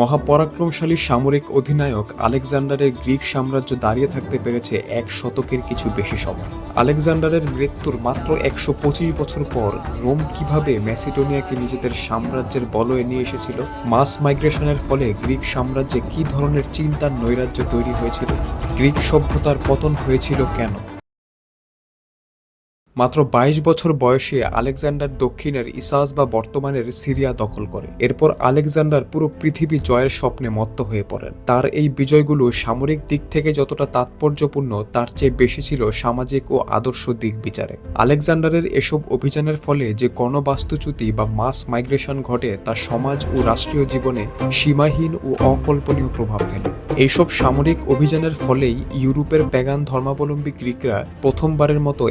মহাপরাক্রমশালী সামরিক অধিনায়ক আলেকজান্ডারের গ্রিক সাম্রাজ্য দাঁড়িয়ে থাকতে পেরেছে এক শতকের কিছু বেশি সময়। আলেকজান্ডারের মৃত্যুর মাত্র একশো পঁচিশ বছর পর রোম কীভাবে ম্যাসিডোনিয়াকে নিজেদের সাম্রাজ্যের বলয়ে নিয়ে এসেছিল, মাস মাইগ্রেশনের ফলে গ্রিক সাম্রাজ্যে কী ধরনের চিন্তার নৈরাজ্য তৈরি হয়েছিল, গ্রিক সভ্যতার পতন হয়েছিল কেন মাত্র বাইশ বছর বয়সে আলেকজান্ডার দক্ষিণের ইসাস বা বর্তমানের সিরিয়া দখল করে। এরপর আলেকজান্ডার পুরো পৃথিবী জয়ের স্বপ্নে মত্ত হয়ে পড়েন। তার এই বিজয়গুলো সামরিক দিক থেকে যতটা তাৎপর্যপূর্ণ, তার চেয়ে বেশি ছিল সামাজিক ও আদর্শ দিক বিচারে। আলেকজান্ডারের এসব অভিযানের ফলে যে গণবাস্তুচ্যুতি বা মাস মাইগ্রেশন ঘটে, তা সমাজ ও রাষ্ট্রীয় জীবনে সীমাহীন ও অকল্পনীয় প্রভাব ফেলে। এইসব সামরিক অভিযানের ফলেই ইউরোপের প্যাগান ধর্মাবলম্বী গ্রিকরা প্রথমবারের মতো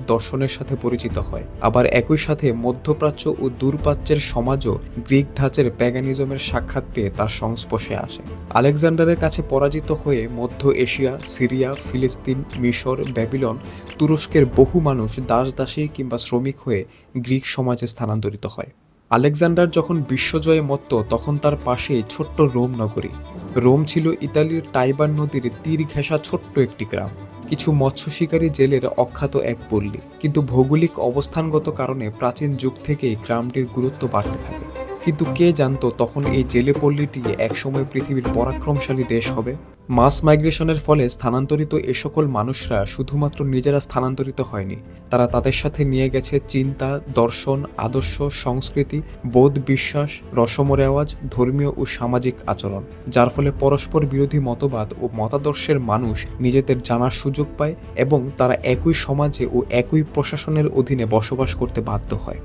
একঈশ্বরবাদ দর্শনের সাথে পরিচিত হয়। আবার একই সাথে মধ্যপ্রাচ্য ও দূরপ্রাচ্যের সমাজও গ্রিক ধাঁচের প্যাগানিজমের সাক্ষাৎ পেয়ে তার সংস্পর্শে আসে। আলেকজান্ডারের কাছে পরাজিত হয়ে মধ্য এশিয়া, সিরিয়া, ফিলিস্তিন, মিশর, ব্যাবিলন, তুরস্কের বহু মানুষ দাস দাসী কিংবা শ্রমিক হয়ে গ্রিক সমাজে স্থানান্তরিত হয়। আলেকজান্ডার যখন বিশ্বজয়ে মত্ত, তখন তার পাশে ছোট্ট রোম নগরী। রোম ছিল ইতালির টাইবার নদীর তীর ঘেঁষা ছোট্ট একটি গ্রাম। কিছু মৎস্য শিকারী জেলের অখ্যাত এক পল্লী। কিন্তু ভৌগোলিক অবস্থানগত কারণে প্রাচীন যুগ থেকেই গ্রামটির গুরুত্ব বাড়তে থাকে। কিন্তু কে জানতো তখন এই জেলে পল্লীটি একসময় পৃথিবীর পরাক্রমশালী দেশ হবে? মাস মাইগ্রেশনের ফলে স্থানান্তরিত এ সকল মানুষরা শুধুমাত্র নিজেরা স্থানান্তরিত হয়নি। তারা তাদের সাথে নিয়ে গেছে চিন্তা, দর্শন, আদর্শ, সংস্কৃতি বোধ বিশ্বাস রসম রেওয়াজ ধর্মীয় ও সামাজিক আচরণ, যার ফলে পরস্পর বিরোধী মতবাদ ও মতাদর্শের মানুষ নিজেদের জানার সুযোগ পায় এবং তারা একই সমাজে ও একই প্রশাসনের অধীনে বসবাস করতে বাধ্য হয়।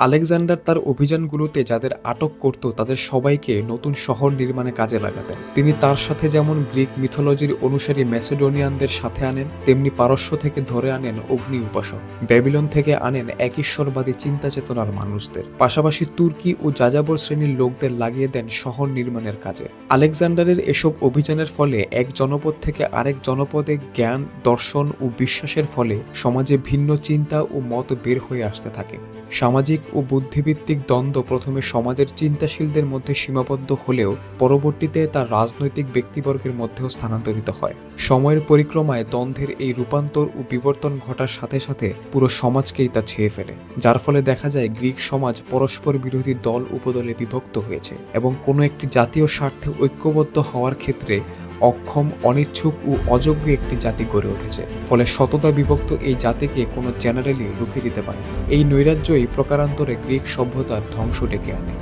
আলেকজান্ডার তার অভিযানগুলোতে যাদের আটক করত, তাদের সবাইকে নতুন শহর নির্মাণে কাজে লাগাতেন। তিনি তার সাথে যেমন গ্রিক মিথোলজির অনুসারী ম্যাসেডোনিয়ানদের সাথে আনেন, তেমনি পারস্য থেকে ধরে আনেন অগ্নি উপাসক। ব্যাবিলন থেকে আনেন এক ঈশ্বরবাদী চিন্তা চেতনার মানুষদের। পাশাপাশি তুর্কি ও যাযাবর শ্রেণির লোকদের লাগিয়ে দেন শহর নির্মাণের কাজে। আলেকজান্ডারের এসব অভিযানের ফলে এক জনপদ থেকে আরেক জনপদে জ্ঞান, দর্শন ও বিশ্বাসের ফলে সমাজে ভিন্ন চিন্তা ও মত বের হয়ে আসতে থাকে। সামাজিক ও বুদ্ধিভিত্তিক দ্বন্দ্ব প্রথমে সমাজের চিন্তাশীলদের মধ্যে সীমাবদ্ধ হলেও পরবর্তীতে তা রাজনৈতিক ব্যক্তিবর্গের মধ্যেও স্থানান্তরিত হয়। সময়ের পরিক্রমায় দ্বন্দ্বের এই রূপান্তর ও বিবর্তন ঘটার সাথে সাথে পুরো সমাজকেই তা ছেয়ে ফেলে। যার ফলে দেখা যায় গ্রিক সমাজ পরস্পর বিরোধী দল উপদলে বিভক্ত হয়েছে এবং কোনো একটি জাতীয় স্বার্থে ঐক্যবদ্ধ হওয়ার ক্ষেত্রে অক্ষম, অনিচ্ছুক ও অযোগ্য একটি জাতি গড়ে উঠেছে। ফলে শততা বিভক্ত এই জাতিকে কোনো জেনারেলি রুখে দিতে পারে এই নৈরাজ্যই প্রকারান্তরে গ্রিক সভ্যতার ধ্বংস ডেকে আনে।